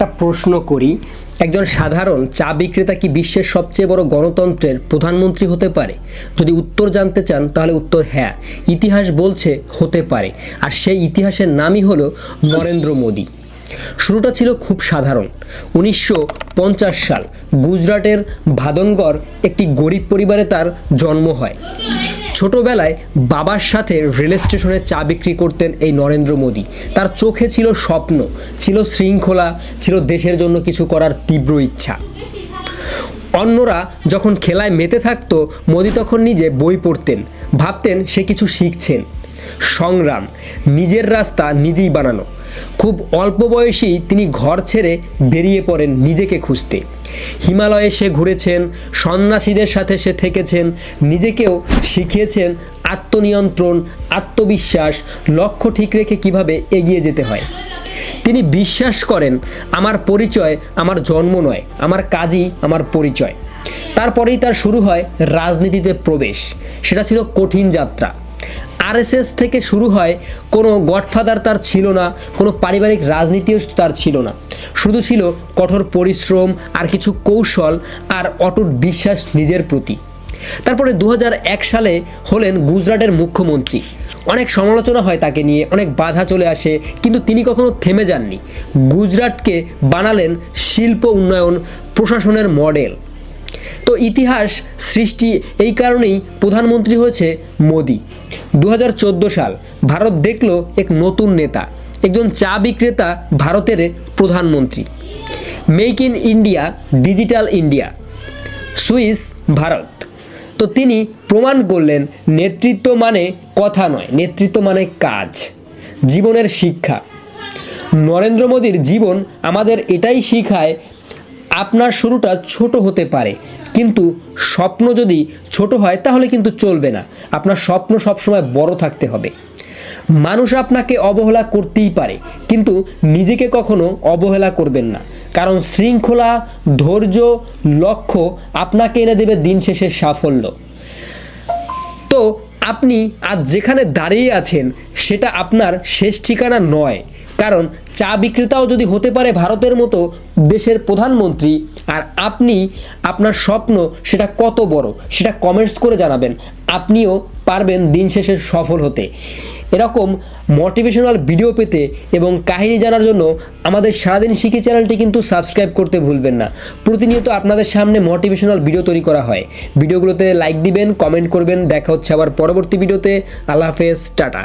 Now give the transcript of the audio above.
একটা প্রশ্ন করি, একজন সাধারণ চা বিক্রেতা কি বিশ্বের সবচেয়ে বড় গণতন্ত্রের প্রধানমন্ত্রী হতে পারে? যদি উত্তর জানতে চান, তাহলে উত্তর হ্যাঁ। ইতিহাস বলছে হতে পারে, আর সেই ইতিহাসের নামই হলো নরেন্দ্র মোদী। শুরুটা ছিল খুব সাধারণ। উনিশশো পঞ্চাশ সাল গুজরাটের ভাদনগড় একটি গরিব পরিবারে তার জন্ম হয়। ছোটবেলায় বাবার সাথে রেল স্টেশনে চা বিক্রি করতেন এই নরেন্দ্র মোদী। তার চোখে ছিল স্বপ্ন, ছিল শৃঙ্খলা, ছিল দেশের জন্য কিছু করার তীব্র ইচ্ছা। অন্যরা যখন খেলায় মেতে থাকতো, মোদি তখন নিজে বই পড়তেন, ভাবতেন সে কিছু শিখছেন। সংগ্রাম, নিজের রাস্তা নিজেই বানানো। খুব অল্প বয়সেই তিনি ঘর ছেড়ে বেরিয়ে পড়েন নিজেকে খুঁজতে। হিমালয়ে সে ঘুরেছেন, সন্ন্যাসীদের সাথে সে থেকেছেন, নিজেকেও শিখিয়েছেন আত্মনিয়ন্ত্রণ, আত্মবিশ্বাস, লক্ষ্য ঠিক রেখে কীভাবে এগিয়ে যেতে হয়। তিনি বিশ্বাস করেন, আমার পরিচয় আমার জন্ম নয়, আমার কাজই আমার পরিচয়। তারপরেই তার শুরু হয় রাজনীতিতে প্রবেশ। সেটা ছিল কঠিন যাত্রা। আরএসএস থেকে শুরু হয় কোনো গডফাদার তার ছিল না, কোনো পারিবারিক রাজনীতিও তার ছিল না। শুধু ছিল কঠোর পরিশ্রম আর কিছু কৌশল আর অটুট বিশ্বাস নিজের প্রতি। তারপরে দু হাজার এক সালে হলেন গুজরাটের মুখ্যমন্ত্রী। অনেক সমালোচনা হয় তাকে নিয়ে, অনেক বাধা চলে আসে, কিন্তু তিনি কখনো থেমে যাননি। গুজরাটকে বানালেন শিল্প উন্নয়ন প্রশাসনের মডেল। তো ইতিহাস, সৃষ্টি এই কারণেই প্রধানমন্ত্রী হয়েছে মোদি। দু হাজার চোদ্দ সাল ভারত দেখল এক নতুন নেতা, একজন চা বিক্রেতা ভারতের প্রধানমন্ত্রী। Make in India, digital India, Swachh Bharat. তো তিনি প্রমাণ করলেন নেতৃত্ব মানে কথা নয়, নেতৃত্ব মানে কাজ, জীবনের শিক্ষা। নরেন্দ্র মোদীর জীবন আমাদের এটাই শিখায়, আপনার শুরুটা ছোট হতে পারে কিন্তু স্বপ্ন যদি ছোট হয়, তাহলে কিন্তু চলবে না। আপনার স্বপ্ন সবসময় বড় থাকতে হবে। মানুষ আপনাকে অবহেলা করতেই পারে, কিন্তু নিজেকে কখনো অবহেলা করবেন না। কারণ শৃঙ্খলা, ধৈর্য, লক্ষ্য আপনাকে এনে দেবে দিন শেষে সাফল্য। তো আপনি আজ যেখানে দাঁড়িয়ে আছেন, সেটা আপনার শেষ ঠিকানা নয়। কারণ চা বিক্রেতাও যদি হতে পারে ভারতের মতো দেশের প্রধানমন্ত্রী, আর আপনি আপনার স্বপ্ন সেটা কত বড়, সেটা কমেন্টস করে জানাবেন। আপনিও পারবেন দিন শেষে সফল হতে। এরকম মোটিভেশনাল ভিডিও পেতে এবং কাহিনী জানার জন্য আমাদের সারাদিন শিখি চ্যানেলটি কিন্তু সাবস্ক্রাইব করতে ভুলবেন না। প্রতিনিয়ত আপনাদের সামনে মোটিভেশনাল ভিডিও তৈরি করা হয়। ভিডিওগুলোতে লাইক দিবেন কমেন্ট করবেন। দেখা হচ্ছে আবার পরবর্তী ভিডিওতে আল্লাহ হাফেজ, টাটা।